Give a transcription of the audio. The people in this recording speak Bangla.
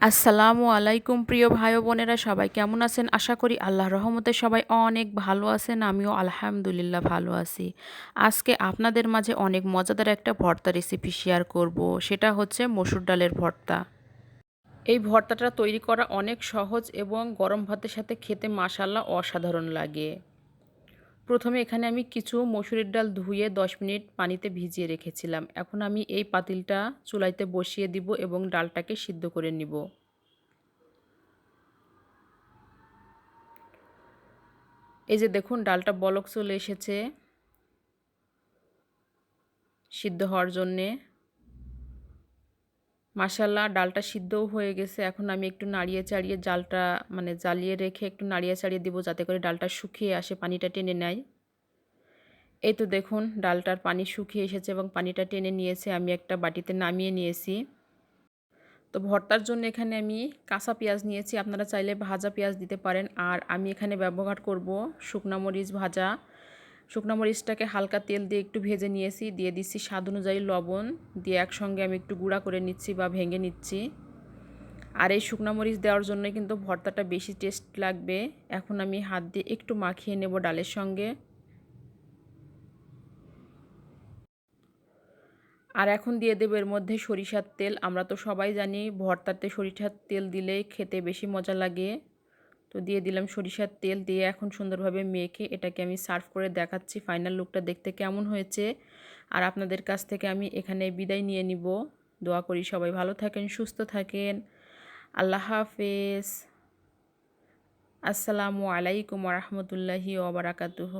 আসসালামু আলাইকুম, প্রিয় ভাই বোনেরা, সবাই কেমন আছেন? আশা করি আল্লাহ রহমতে সবাই অনেক ভালো আছেন, আমিও আলহামদুলিল্লাহ ভালো আছি। আজকে আপনাদের মাঝে অনেক মজাদার একটা ভর্তা রেসিপি শেয়ার করব, সেটা হচ্ছে মসুর ডালের ভর্তা। এই ভর্তাটা তৈরি করা অনেক সহজ এবং গরম ভাতের সাথে খেতে মাসাল্লা অসাধারণ লাগে। প্রথমে এখানে আমি কিছু মসুরের ডাল ধুয়ে দশ মিনিট পানিতে ভিজিয়ে রেখেছিলাম। এখন আমি এই পাতিলটা চুলাইতে বসিয়ে দিব এবং ডালটাকে সিদ্ধ করে নিব। এই যে দেখুন, ডালটা বলক চলে এসেছে সিদ্ধ হওয়ার জন্যে। মাসাল্লাহ ডালটা সিদ্ধও হয়ে গেছে। এখন আমি একটু নাড়িয়ে চাড়িয়ে জালটা মানে জ্বালিয়ে রেখে একটু নাড়িয়ে চাড়িয়ে দিব যাতে করে ডালটা শুকিয়ে আসে, পানিটা টেনে নেয়। এই তো দেখুন, ডালটার পানি শুকিয়ে এসেছে এবং পানিটা টেনে নিয়েছে। আমি একটা বাটিতে নামিয়ে নিয়েছি। তো ভর্তার জন্য এখানে আমি কাঁচা পেঁয়াজ নিয়েছি। আপনারা চাইলে ভাজা পেঁয়াজ দিতে পারেন। আর আমি এখানে ব্যবহার করব শুকনা মরিচ ভাজা। শুকনো মরিচটাকে হালকা তেল দিয়ে একটু ভেজে নিয়েছি, দিয়ে দিচ্ছি স্বাদ অনুযায়ী লবণ, দিয়ে একসঙ্গে আমি একটু গুঁড়া করে নিচ্ছি বা ভেঙে নিচ্ছি। আর এই শুকনো মরিচ দেওয়ার জন্য কিন্তু ভর্তাটা বেশি টেস্ট লাগবে। এখন আমি হাত দিয়ে একটু মাখিয়ে নেব ডালের সঙ্গে। আর এখন দিয়ে দেবো এর মধ্যে সরিষার তেল। আমরা তো সবাই জানি ভর্তাতে সরিষার তেল দিলে খেতে বেশি মজা লাগে। তো দিয়ে দিলাম সরিষার তেল দিয়ে এখন সুন্দরভাবে মেখে এটাকে আমি সার্ভ করে দেখাচ্ছি ফাইনাল লুকটা দেখতে কেমন হয়েছে। আর আপনাদের কাছ থেকে আমি এখানে বিদায় নিয়ে নিব। দোয়া করি সবাই ভালো থাকেন, সুস্থ থাকেন। আল্লাহ হাফেজ। আসসালামু আলাইকুম রহমতুল্লাহি ওবরাকাতুহ